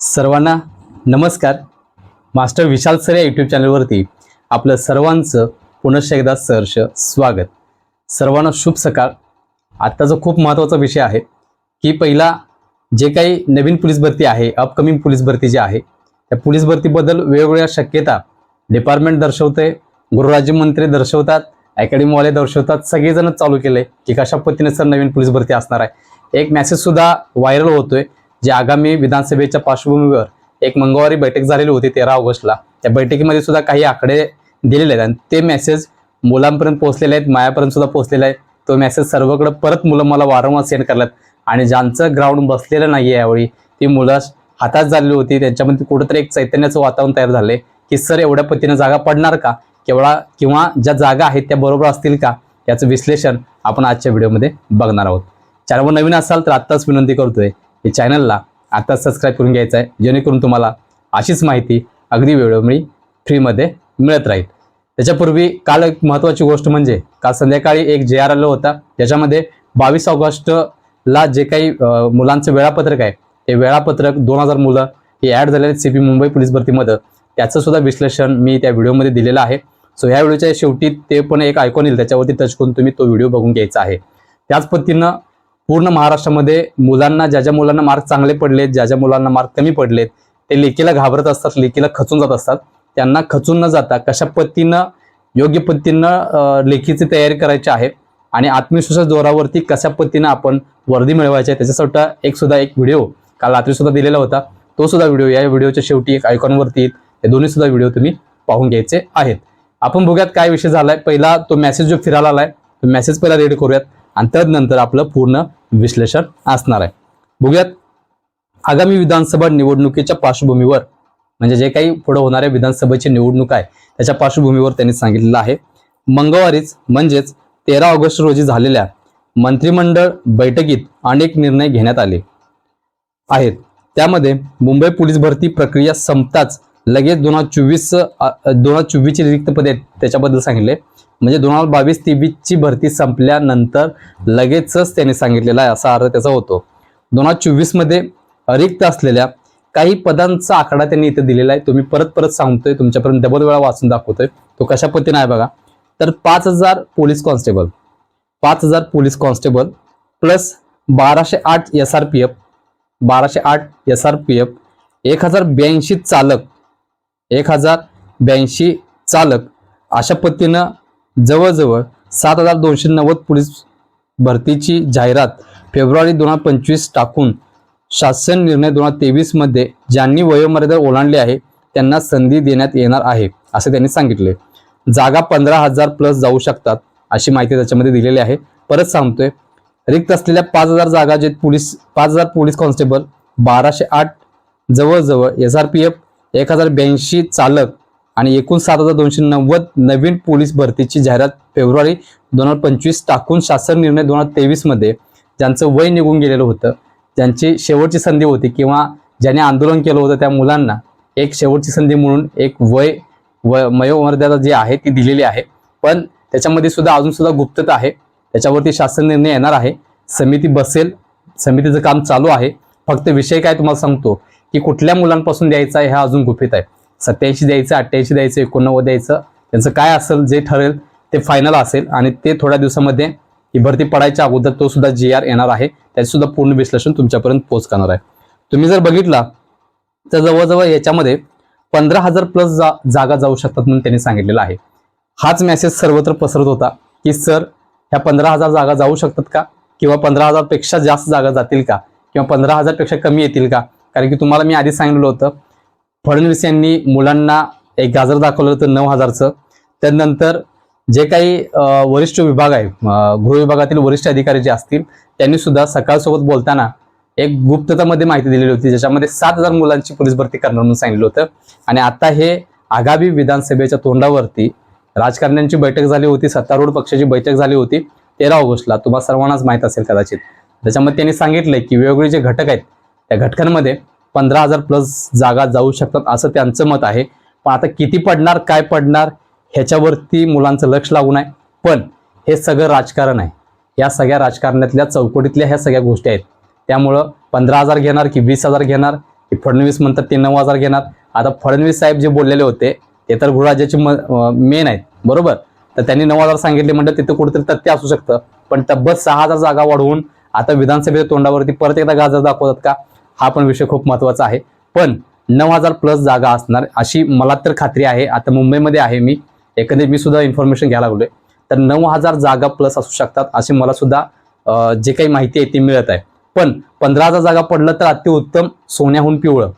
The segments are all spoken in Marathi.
सर्वांना नमस्कार. मास्टर विशाल सर या यूट्यूब चॅनलवरती आपलं सर्वांचं पुनश्च एकदा सहर्ष स्वागत. सर्वांना शुभ सकाळ. आत्ताचा खूप महत्त्वाचा विषय आहे की पहिला जे काही नवीन पोलीस भरती आहे अपकमिंग पोलीस भरती जी आहे त्या पोलीस भरतीबद्दल वेगवेगळ्या शक्यता डिपार्टमेंट दर्शवते गृहराज्यमंत्री दर्शवतात अकॅडमीवाले दर्शवतात सगळेजणच चालू केले की कशा पद्धतीने सर नवीन पोलीस भरती असणार आहे. एक मॅसेजसुद्धा व्हायरल होतोय जे आगामी विधानसभेच्या पार्श्वभूमीवर एक मंगळवारी बैठक झालेली होती तेरा ऑगस्टला. त्या बैठकीमध्ये सुद्धा काही आकडे दिलेले आहेत आणि ते मेसेज मुलांपर्यंत पोहोचलेले आहेत मायापर्यंत सुद्धा पोहोचलेला आहे तो मेसेज सर्वकडे परत मुलं मला वारंवार सेंड करतात आणि ज्यांचं ग्राउंड बसलेलं नाही आहे यावेळी ती मुलं हातात झालेली होती. त्यांच्यामध्ये कुठंतरी एक चैतन्याचं वातावरण तयार झाले की सर एवढ्या पद्धतीनं जागा पडणार का? केवळा किंवा ज्या जागा आहेत त्या बरोबर असतील का? याचं विश्लेषण आपण आजच्या व्हिडिओमध्ये बघणार आहोत. चॅनलवर नवीन असाल तर आत्ताच विनंती करतोय हे चॅनलला आता सबस्क्राईब करून घ्यायचं आहे. जेणेकरून तुम्हाला अशीच माहिती अगदी वेळोवेळी फ्रीमध्ये मिळत राहील. त्याच्यापूर्वी काल एक महत्त्वाची गोष्ट म्हणजे काल संध्याकाळी एक जे आर आलं होता. त्याच्यामध्ये बावीस ऑगस्टला जे काही मुलांचं वेळापत्रक आहे ते वेळापत्रक दोन हजार मुलं हे ॲड झालेले सी पी मुंबई पोलीस भरतीमध्ये. त्याचं सुद्धा विश्लेषण मी त्या व्हिडिओमध्ये दिलेलं आहे. सो ह्या व्हिडिओच्या शेवटी ते पण एक ऐकून येईल त्याच्यावरती टच करून तुम्ही तो व्हिडिओ बघून घ्यायचा आहे. त्याच पद्धतीनं पूर्ण महाराष्ट्रामध्ये मुलांना ज्या ज्या मुलांना मार्क चांगले पडलेत ज्या ज्या मुलांना मार्क कमी पडलेत ते लेखीला घाबरत असतात लेखीला खचून जात असतात. त्यांना खचून न जाता कशा पद्धतीनं योग्य पद्धतीनं लेखीची तयारी करायची आहे आणि आत्मविश्वास जोरावरती कशा पद्धतीनं आपण वर्दी मिळवायची आहे त्याच्यासाठी एक सुद्धा एक व्हिडिओ काल रात्री सुद्धा दिलेला होता. तो सुद्धा व्हिडिओ या व्हिडिओच्या शेवटी एक आयकॉनवरती हे दोन्ही सुद्धा व्हिडिओ तुम्ही पाहून घ्यायचे आहेत. आपण बघूयात काय विषय झालाय. पहिला तो मेसेज जो फिरायला आलाय तो मेसेज पहिला रेड करूयात आणि त्यानंतर आपलं पूर्ण विश्लेषण असणार आहे. बघूयात आगामी विधानसभा निवडणुकीच्या पार्श्वभूमीवर म्हणजे जे काही पुढे होणाऱ्या विधानसभेची निवडणूक आहे त्याच्या पार्श्वभूमीवर त्यांनी सांगितलेलं आहे. मंगळवारीच म्हणजेच तेरा ऑगस्ट रोजी झालेल्या मंत्रिमंडळ बैठकीत अनेक निर्णय घेण्यात आले आहेत. त्यामध्ये मुंबई पोलीस भरती प्रक्रिया संपताच लगेच दोन हजार चोवीस दोन हजार चोवीसची रिक्त पदे आहेत त्याच्याबद्दल सांगितले. म्हणजे दोन हजार बावीस तेवीसची भरती संपल्यानंतर लगेचच त्यांनी सांगितलेला आहे असा अर्थ त्याचा होतो. दोन हजार चोवीसमध्ये रिक्त असलेल्या काही पदांचा आकडा त्यांनी इथे दिलेला आहे. तुम्ही परत परत सांगतोय तुमच्यापर्यंत डबल वेळा वाचून दाखवतोय. तो कशा पद्धतीने आहे बघा. तर पाच हजार पोलीस कॉन्स्टेबल पाच हजार पोलीस कॉन्स्टेबल प्लस बाराशे आठ एस आर पी एफ बाराशे आठ एस आर पी एफ एक हजार ब्याऐंशी चालक एक हजार ब्याऐंशी चालक. अशा पद्धतीनं जवळजवळ सात हजार दोनशे नव्वद पोलीस भरतीची जाहिरात फेब्रुवारी दोन हजार पंचवीस टाकून शासन निर्णय दोन हजार तेवीसमध्ये ज्यांनी वयोमर्यादा ओलांडली आहे त्यांना संधी देण्यात येणार आहे असे त्यांनी सांगितले जागा पंधरा हजार प्लस जाऊ शकतात अशी माहिती त्याच्यामध्ये दिलेली आहे. परत सांगतोय रिक्त असलेल्या पाच हजार जागा जे पोलीस पाच हजार पोलीस कॉन्स्टेबल बाराशे आठ जवळजवळ एस आर पी एफ एक हजार ब्याऐंशी चालक आणि एकूण सात हजार दोनशे नव्वद नवीन पोलीस भरतीची जाहिरात फेब्रुवारी दोन हजार पंचवीस टाकून शासन निर्णय दोन हजार तेवीसमध्ये ज्यांचं वय निघून गेलेलं होतं ज्यांची शेवटची संधी होती किंवा ज्यांनी आंदोलन केलं होतं त्या मुलांना एक शेवटची संधी म्हणून एक वय व वयोमर्यादा जी आहे ती दिलेली आहे. पण त्याच्यामध्ये सुद्धा अजून सुद्धा गुप्तता आहे. त्याच्यावरती शासन निर्णय येणार आहे. समिती बसेल. समितीचं काम चालू आहे. फक्त विषय काय तुम्हाला सांगतो? की कुठल्या मुलांपासून द्यायचा आहे हा अजून गुपित आहे. सत्याऐंशी द्यायचं अठ्ठ्याऐंशी द्यायचं एकोणनव्वद द्यायचं त्यांचं काय असेल जे ठरेल ते फायनल असेल. आणि ते थोड्या दिवसामध्ये ही भरती पडायच्या अगोदर तो सुद्धा जी आर येणार आहे. त्याचे सुद्धा पूर्ण विश्लेषण तुमच्यापर्यंत पोहोचणार करणार आहे. तुम्ही जर बघितला तर जवळजवळ याच्यामध्ये पंधरा हजार प्लस जा जागा जाऊ शकतात म्हणून त्यांनी सांगितलेलं आहे. हाच मेसेज सर्वत्र पसरत होता की सर ह्या पंधरा हजार जागा जाऊ शकतात का? किंवा पंधरा हजारपेक्षा जास्त जागा जातील का? किंवा पंधरा हजारपेक्षा कमी येतील का? कारण की तुम्हाला मी आधी सांगितलं होतं फडणवीस यांनी मुलांना एक गाजर दाखवलं होतं नऊ हजारचं. त्यानंतर जे काही वरिष्ठ विभाग आहे गृह विभागातील वरिष्ठ अधिकारी जे असतील त्यांनी सुद्धा सकाळसोबत बोलताना एक गुप्ततामध्ये माहिती दिलेली होती ज्याच्यामध्ये सात हजार मुलांची पोलीस भरती करणार म्हणून सांगितलं होतं. आणि आता हे आगामी विधानसभेच्या तोंडावरती राजकारण्यांची बैठक झाली होती सत्तारूढ पक्षाची बैठक झाली होती तेरा ऑगस्टला. तुम्हाला सर्वांनाच माहीत असेल कदाचित. त्याच्यामध्ये त्यांनी सांगितलंय की वेगवेगळे जे घटक आहेत त्या घटकांमध्ये पंधरा हजार प्लस जागा जाऊ शकतात असं त्यांचं मत आहे. पण आता किती पडणार काय पडणार ह्याच्यावरती मुलांचं लक्ष लागून आहे पण हे सगळं राजकारण आहे. या सगळ्या राजकारणातल्या चौकटीतल्या ह्या सगळ्या गोष्टी आहेत. त्यामुळं पंधरा हजार घेणार की वीस हजार घेणार की फडणवीस म्हणतात ते नऊ हजार घेणार. आता फडणवीस साहेब जे बोललेले होते ते तर गृहराज्याचे मेन आहेत. बरोबर? तर त्यांनी नऊ हजार सांगितले म्हणजे तिथं कुठेतरी तथ्य असू शकतं. पण तब्बल सहा हजार जागा वाढवून आता विधानसभेच्या तोंडावरती परत एकदा गाजर दाखवतात का? हा पण विषय खूप महत्त्वाचा आहे. पण नऊ हजार प्लस जागा असणार अशी मला तर खात्री आहे. आता मुंबईमध्ये आहे मी. एकंदरीत मी सुद्धा इन्फॉर्मेशन घ्यायला लागलोय. तर नऊ हजार जागा प्लस असू शकतात अशी मला सुद्धा जे काही माहिती आहे ती मिळत आहे. पण पंधरा हजार जागा पडलं तर अतिउत्तम सोन्याहून पिवळं.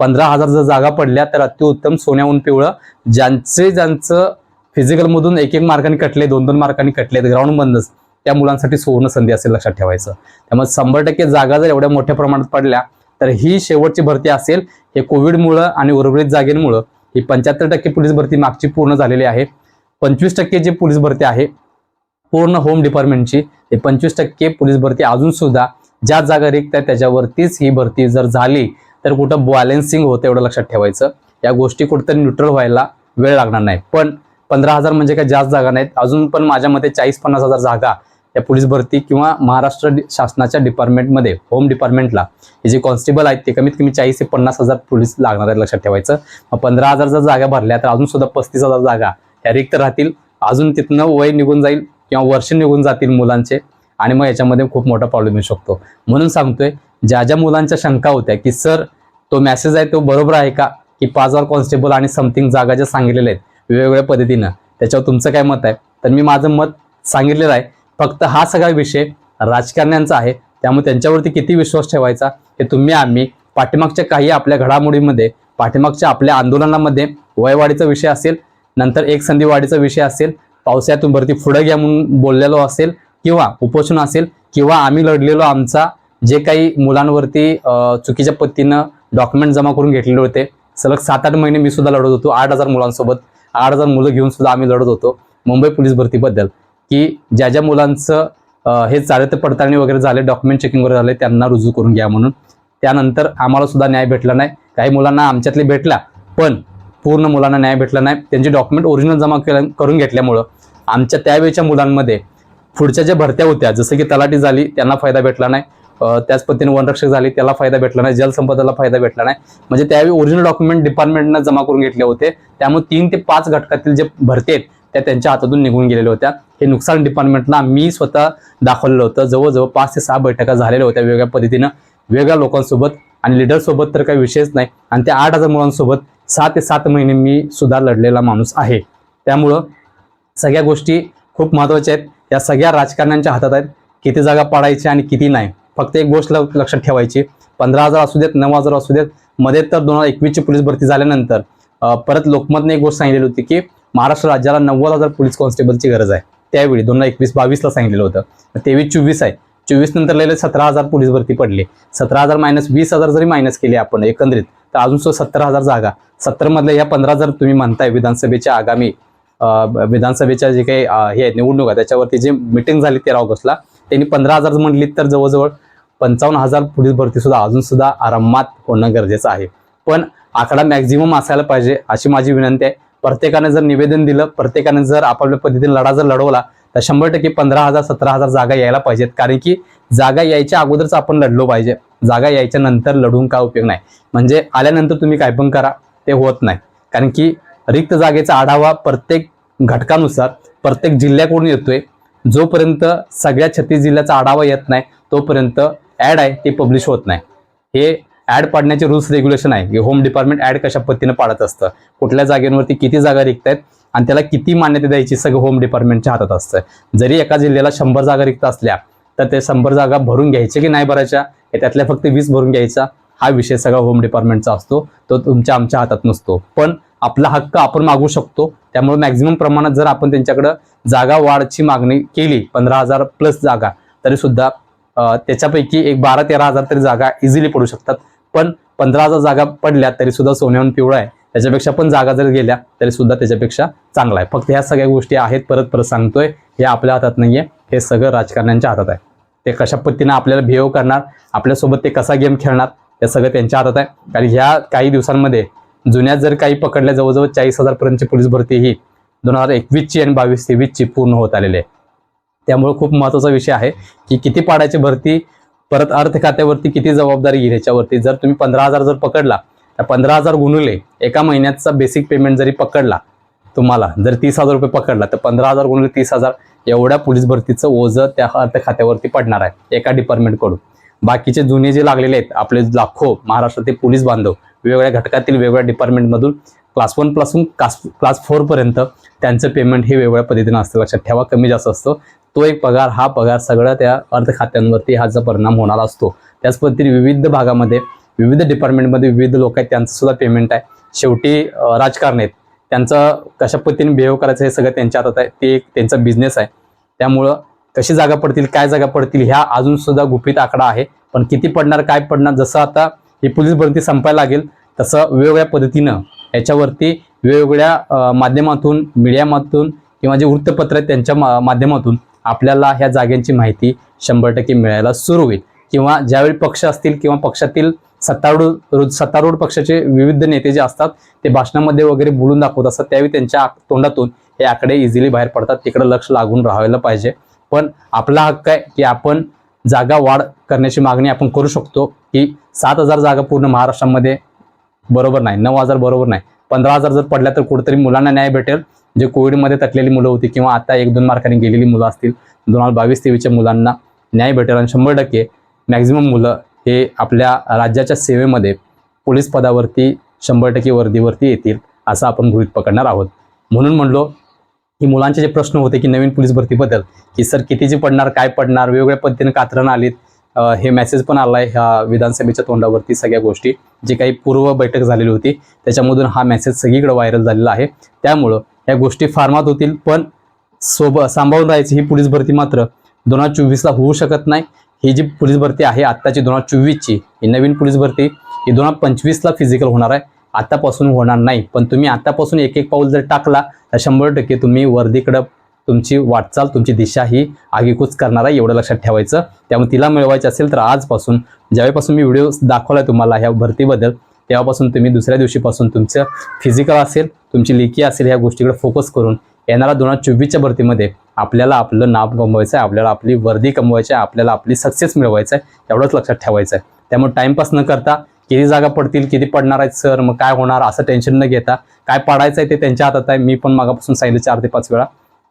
पंधरा हजार जर जागा पडल्या तर अतिउत्तम सोन्याहून पिवळं. ज्यांचे ज्यांचं फिजिकलमधून एक एक मार्कांनी कटले दोन दोन मार्कांनी कटले ग्राउंड बंदच त्या मुलांसाठी सुवर्ण संधी असेल लक्षात ठेवायचं. त्यामुळे शंभर टक्के जागा जर एवढ्या मोठ्या प्रमाणात पडल्या तर ही शेवटची भरती असेल. हे कोविडमुळं आणि उर्वरित जागेमुळं ही पंच्याहत्तर टक्के पोलीस भरती मागची पूर्ण झालेली आहे. पंचवीस टक्के जी पोलीस भरती आहे पूर्ण होम डिपार्टमेंटची हे पंचवीस टक्के पोलीस भरती अजून सुद्धा ज्या जागा रिक्त आहेत त्याच्यावरतीच ही भरती जर झाली तर कुठं बॅलेन्सिंग होतं एवढं लक्षात ठेवायचं. या गोष्टी कुठंतरी न्यूट्रल व्हायला वेळ लागणार नाही. पण पंधरा हजार म्हणजे काही जास्त जागा नाहीत. अजून पण माझ्या मते चाळीस पन्नास हजार जागा या पोलीस भरती किंवा महाराष्ट्र शासनाच्या डिपार्टमेंटमध्ये होम डिपार्टमेंटला हे जे कॉन्स्टेबल आहेत ते कमीत कमी चाळीस ते पन्नास हजार पोलीस लागणार आहेत लक्षात ठेवायचं. मग पंधरा हजार जर जागा भरल्या तर अजून सुद्धा पस्तीस हजार जागा ह्या रिक्त राहतील. अजून तिथनं वय निघून जाईल किंवा वर्ष निघून जातील मुलांचे आणि मग याच्यामध्ये खूप मोठा प्रॉब्लेम येऊ शकतो. म्हणून सांगतोय ज्या ज्या मुलांच्या शंका होत्या की सर तो मेसेज आहे तो बरोबर आहे का? की पाच हजार कॉन्स्टेबल आणि समथिंग जागा ज्या सांगितलेल्या आहेत वेगवेगळ्या पद्धतीनं त्याच्यावर तुमचं काय मत आहे? तर मी माझं मत सांगितलेलं आहे. फक्त हा सगळा विषय राजकारण्यांचा आहे. त्यामुळे त्यांच्यावरती किती विश्वास ठेवायचा हे तुम्ही आम्ही पाठीमागच्या काही आपल्या घडामोडीमध्ये पाठीमागच्या आपल्या आंदोलनामध्ये वयवाढीचा विषय असेल नंतर एक संधीवाढीचा विषय असेल पावसाळ्यातून भरती पुढं घ्या म्हणून बोललेलो असेल किंवा उपोषण असेल किंवा आम्ही लढलेलो आमचा जे काही मुलांवरती चुकीच्या पद्धतीनं डॉक्युमेंट जमा करून घेतलेले होते. सलग सात आठ महिने मी सुद्धा लढत होतो आठ हजार मुलांसोबत आठ हजार मुलं घेऊन सुद्धा आम्ही लढत होतो मुंबई पोलीस भरतीबद्दल. की ज्या ज्या मुलांचं हे चारित्र्य पडताळणी वगैरे झाले डॉक्युमेंट चेकिंग वगैरे झाले त्यांना रुजू करून घ्या म्हणून. त्यानंतर आम्हाला सुद्धा न्याय भेटला नाही. काही मुलांना आमच्यातले भेटला पण पूर्ण मुलांना न्याय भेटला नाही. त्यांचे डॉक्युमेंट ओरिजिनल जमा करून घेतल्यामुळं आमच्या त्यावेळच्या मुलांमध्ये पुढच्या ज्या भरत्या होत्या जसं की तलाठी झाली त्यांना फायदा भेटला नाही. त्याच पद्धतीने वनरक्षक झाली त्याला फायदा भेटला नाही. जलसंपदाला फायदा भेटला नाही. म्हणजे त्यावेळी ओरिजिनल डॉक्युमेंट डिपार्टमेंटनं जमा करून घेतले होते. त्यामुळे तीन ते पाच घटकातील जे भरते आहेत त्या त्यांच्या हातातून निघून गेलेल्या होत्या. हे नुकसान डिपार्टमेंटला मी स्वतः दाखवलेलं होतं. जवळजवळ पाच ते सहा बैठका झालेल्या होत्या वेगळ्या पद्धतीनं वेगळ्या लोकांसोबत आणि लिडरसोबत तर काही विषयच नाही. आणि त्या आठ हजार मुलांसोबत सहा ते सात महिने मी सुद्धा लढलेला माणूस आहे. त्यामुळं सगळ्या गोष्टी खूप महत्त्वाच्या आहेत. या सगळ्या राजकारण्यांच्या हातात आहेत. किती जागा पाडायची आणि किती नाही. फक्त एक गोष्ट लक्षात ठेवायची. पंधरा हजार असू देत नऊ हजार असू देत मध्ये तर दोन हजार एकवीसची पोलीस भरती झाल्यानंतर परत लोकमतने एक गोष्ट सांगितलेली होती की महाराष्ट्र राज्याला नव्वद हजार पोलीस कॉन्स्टेबलची गरज आहे. त्यावेळी दोन हजार एकवीस बावीसला सांगितलेलं होतं. तेवीस चोवीस आहे. चोवीस नंतर लिहिले सतरा हजार पोलीस भरती पडली. सतरा हजार मायनस वीस हजार जरी मायनस केली आपण एकंदरीत तर अजून सुद्धा सत्तर हजार जागा. सत्तर मधल्या या पंधरा जर तुम्ही म्हणताय विधानसभेच्या आगामी विधानसभेच्या जे काही हे आहेत निवडणूक आहे त्याच्यावरती जे मिटिंग झाली तेरा ऑगस्टला त्यांनी पंधरा हजार म्हटली तर जवळजवळ पंचावन्न हजार पोलीस भरती सुद्धा अजून सुद्धा आरामात होणं गरजेचं आहे. पण आकडा मॅक्झिमम असायला पाहिजे अशी माझी विनंती आहे. प्रत्येकाने जर निवेदन दिलं प्रत्येकाने जर आपापल्या पद्धतीने लढा जर लढवला तर शंभर टक्के पंधरा हजार सतरा हजार जागा यायला पाहिजेत. कारण की जागा यायच्या अगोदरच आपण लढलो पाहिजे. जागा यायच्या नंतर लढून काय उपयोग नाही. म्हणजे आल्यानंतर तुम्ही काय पण करा ते होत नाही. कारण की रिक्त जागेचा आढावा प्रत्येक घटकानुसार प्रत्येक जिल्ह्याकडून येतोय. जोपर्यंत सगळ्या छत्तीस जिल्ह्याचा आढावा येत नाही तोपर्यंत ॲड आहे ते पब्लिश होत नाही. हे ऍड पाडण्याचे रूल्स रेग्युलेशन आहे. की होम डिपार्टमेंट ऍड कशा पद्धतीने पाडत असतं? कुठल्या जागेवरती किती जागा रिक्त आहेत आणि त्याला किती मान्यता द्यायची? सगळं होम डिपार्टमेंटच्या हातात असतं. जरी एका जिल्ह्याला शंभर जागा रिक्त असल्या तर ते शंभर जागा भरून घ्यायच्या की नाही भरायच्या? त्यातल्या फक्त वीस भरून घ्यायचा. हा विषय सगळा होम डिपार्टमेंटचा असतो. तो तुमच्या आमच्या हातात नसतो. पण आपला हक्क आपण मागू शकतो. त्यामुळे मॅक्झिमम प्रमाणात जर आपण त्यांच्याकडं जागा वाढची मागणी केली पंधरा हजार प्लस जागा तरी सुद्धा त्याच्यापैकी एक बारा तेरा हजार तरी जागा इझिली पडू शकतात. पण पंधरा हजार जागा पडल्या तरी सुद्धा सोन्याहून पिवळा आहे. त्याच्यापेक्षा पण जागा जर गेल्या तरी सुद्धा त्याच्यापेक्षा चांगला आहे. फक्त ह्या सगळ्या गोष्टी आहेत परत परत सांगतोय हे आपल्या हातात नाहीये. हे सगळं राजकारण्यांच्या हातात आहे. ते कशा पद्धतीनं आपल्याला बिहेव करणार आपल्यासोबत ते कसा गेम खेळणार हे सगळं त्यांच्या हातात आहे. कारण ह्या काही दिवसांमध्ये जुन्या जर काही पकडल्या जवळजवळ चाळीस हजारपर्यंतची पोलीस भरती ही दोन हजार एकवीसची आणि बावीस तेवीसची पूर्ण होत आलेली आहे. त्यामुळे खूप महत्त्वाचा विषय आहे की किती पाडायची भरती परत अर्थ खात्यावरती किती जबाबदारी येईल ह्याच्यावरती? जर तुम्ही पंधरा हजार जर पकडला तर पंधरा हजार गुणुले एका महिन्याचा बेसिक पेमेंट जरी पकडला तुम्हाला जर तीस हजार रुपये पकडला तर पंधरा हजार गुणुले तीस हजार एवढ्या पोलीस भरतीचं ओझं त्या अर्थ खात्यावरती पडणार आहे एका डिपार्टमेंटकडून बाकीचे जुने जे लागलेले आहेत आपले लाखो महाराष्ट्रातील पोलीस बांधव वेगवेगळ्या घटकातील वेगवेगळ्या डिपार्टमेंटमधून क्लास वनपासून क्लास क्लास फोरपर्यंत त्यांचं पेमेंट हे वेगवेगळ्या पद्धतीनं असतं. लक्षात ठेवा कमी जास्त असतो. तो एक पगार हा पगार सगळ्या त्या अर्थ खात्यांवरती ह्याचा परिणाम होणार असतो. त्याच पद्धतीने विविध भागामध्ये विविध डिपार्टमेंटमध्ये विविध लोक आहेत त्यांचं सुद्धा पेमेंट आहे. शेवटी राजकारण आहेत. त्यांचं कशा पद्धतीने बिहेव करायचं हे सगळं त्यांच्या हातात आहे. ते एक त्यांचा बिझनेस आहे. त्यामुळं कशी जागा पडतील काय जागा पडतील ह्या अजून सुद्धा गुपित आकडा आहे. पण किती पडणार काय पडणार जसं आता ही पोलीस भरती संपायला लागेल तसं वेगवेगळ्या पद्धतीनं याच्यावरती वेगवेगळ्या माध्यमातून मीडियामातून किंवा जे वृत्तपत्र आहेत त्यांच्या मा- माध्यमातून आपल्याला ह्या जागेंची माहिती शंभर टक्के मिळायला सुरू होईल. किंवा ज्यावेळी पक्ष असतील किंवा पक्षातील सत्तारूढ सत्तारूढ पक्षाचे विविध नेते जे असतात ते भाषणामध्ये वगैरे बोलून दाखवत असतात त्यावेळी त्यांच्या तोंडातून हे आकडे इझिली बाहेर पडतात. तिकडे लक्ष लागून राहायला पाहिजे. पण आपला हक्क आहे की आपण जागा वाढ करण्याची मागणी आपण करू शकतो की सात हजार जागा पूर्ण महाराष्ट्रामध्ये बरोबर नाही नऊ हजार बरोबर नाही. पंधरा हजार जर पडल्या तर कुठेतरी मुलांना न्याय भेटेल. जे कोविडमध्ये तटलेली मुलं होती किंवा आता एक दोन मार्कांनी गेलेली मुलं असतील दोन हजार बावीस तेवीसच्या मुलांना न्याय भेटेल आणि शंभर टक्के मॅक्झिमम मुलं हे आपल्या राज्याच्या सेवेमध्ये पोलीस पदावरती शंभर टक्के वर्दीवरती येतील असं आपण गृहित पकडणार आहोत. म्हणून म्हणलो की मुलांचे जे प्रश्न होते की नवीन पोलीस भरतीबद्दल की सर कितीची पडणार काय पडणार वेगवेगळ्या पद्धतीने कात्रण आलीत हे मेसेज पण आलाय ह्या विधानसभेच्या तोंडावरती सगळ्या गोष्टी जी काही पूर्व बैठक झालेली होती त्याच्यामधून हा मेसेज सगळीकडे व्हायरल झालेला आहे. त्यामुळं या गोष्टी फार्मात होतील पण सोब सांभाळून राहायची ही पोलीस भरती मात्र दोन हजार चोवीसला होऊ शकत नाही. ही जी पोलीस भरती आहे आत्ताची दोन हजार चोवीसची ही नवीन पोलीस भरती ही दोन हजार पंचवीसला फिजिकल होणार आहे. आत्तापासून होणार नाही पण तुम्ही आत्तापासून एक एक पाऊल जर टाकला तर शंभर टक्के तुम्ही वर्दीकडं तुमची वाटचाल तुमची दिशा ही आगीकूच करणार आहे एवढं लक्षात ठेवायचं. त्यामुळे तिला मिळवायची असेल तर आजपासून ज्यावेळेपासून मी व्हिडिओ दाखवला तुम्हाला ह्या भरतीबद्दल तेव्हापासून तुम्ही दुसऱ्या दिवशीपासून तुमचं फिजिकल असेल तुमची लेखी असेल ह्या गोष्टीकडे फोकस करून येणारा दोन हजार चोवीसच्या भरतीमध्ये आपल्याला आपलं नाव कमवायचं आहे आपल्याला आपली वर्दी कमवायची आहे आपल्याला आपली सक्सेस मिळवायचं आहे एवढंच लक्षात ठेवायचं आहे. त्यामुळे टाइमपास न करता किती जागा पडतील किती पडणार आहेत सर मग काय होणार? असं टेन्शन न घेता काय पडायचं आहे ते त्यांच्या हातात आहे. मी पण मागापासून सांगितलं चार ते पाच वेळा.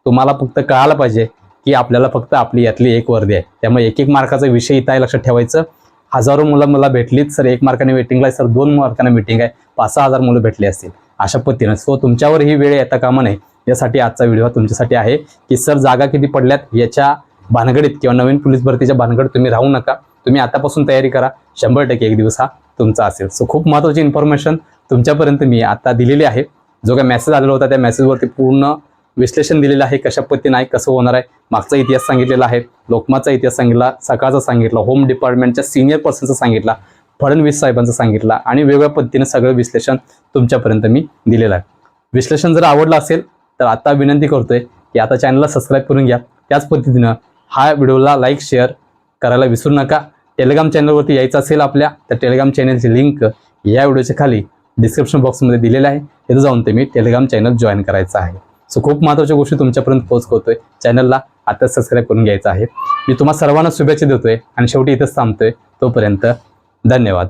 तुम्हाला फक्त कळायला पाहिजे की आपल्याला फक्त आपली यातली एक वर्दी आहे. त्यामुळे एक एक मार्काचा विषय इथं लक्षात ठेवायचं. हजारो मुलं मला भेटलीत सर. एक मार्काने वेटिंगला आहे सर. दोन मार्काने मीटिंग आहे. पाच सहा हजार मुलं भेटली असतील. अशा पद्धतीनं. सो तुमच्यावर ही वेळ येता कामा नये. यासाठी आजचा व्हिडिओ तुमच्यासाठी आहे की सर जागा किती पडल्यात याच्या भानगडीत किंवा नवीन पोलीस भरतीच्या भानगडीत तुम्ही राहू नका. तुम्ही आतापासून तयारी करा. शंभर टक्के एक दिवस हा तुमचा असेल. सो खूप महत्त्वाची इन्फॉर्मेशन तुमच्यापर्यंत मी आता दिलेली आहे. जो काय मेसेज आलेला होता त्या मेसेजवरती पूर्ण विश्लेषण दिलेलं आहे कशा पद्धतीने आहे कसं होणार आहे मागचा इतिहास सांगितलेला आहे लोकमाचा इतिहास सांगितला सकाळचा सांगितला होम डिपार्टमेंटच्या सिनियर पर्सनचा सांगितला फडणवीस साहेबांचा सांगितला आणि वेगवेगळ्या पद्धतीने सगळं विश्लेषण तुमच्यापर्यंत मी दिलेलं आहे. विश्लेषण जर आवडलं असेल तर आता विनंती करतोय की आता चॅनलला सबस्क्राईब करून घ्या. त्याच पद्धतीनं हा व्हिडिओला लाईक शेअर करायला विसरू नका. टेलिग्राम चॅनलवरती यायचं असेल आपल्या तर टेलिग्राम चॅनलची लिंक या व्हिडिओच्या खाली डिस्क्रिप्शन बॉक्समध्ये दिलेलं आहे. तिथं जाऊन ते मी टेलिग्राम चॅनल जॉईन करायचं आहे. सो खूप महत्त्वाच्या गोष्टी तुमच्यापर्यंत पोहोच करतोय चॅनलला आता सबस्क्राईब करून घ्यायचं आहे. मी तुम्हाला सर्वांना शुभेच्छा देतोय आणि शेवटी इथंच थांबतोय. तोपर्यंत धन्यवाद.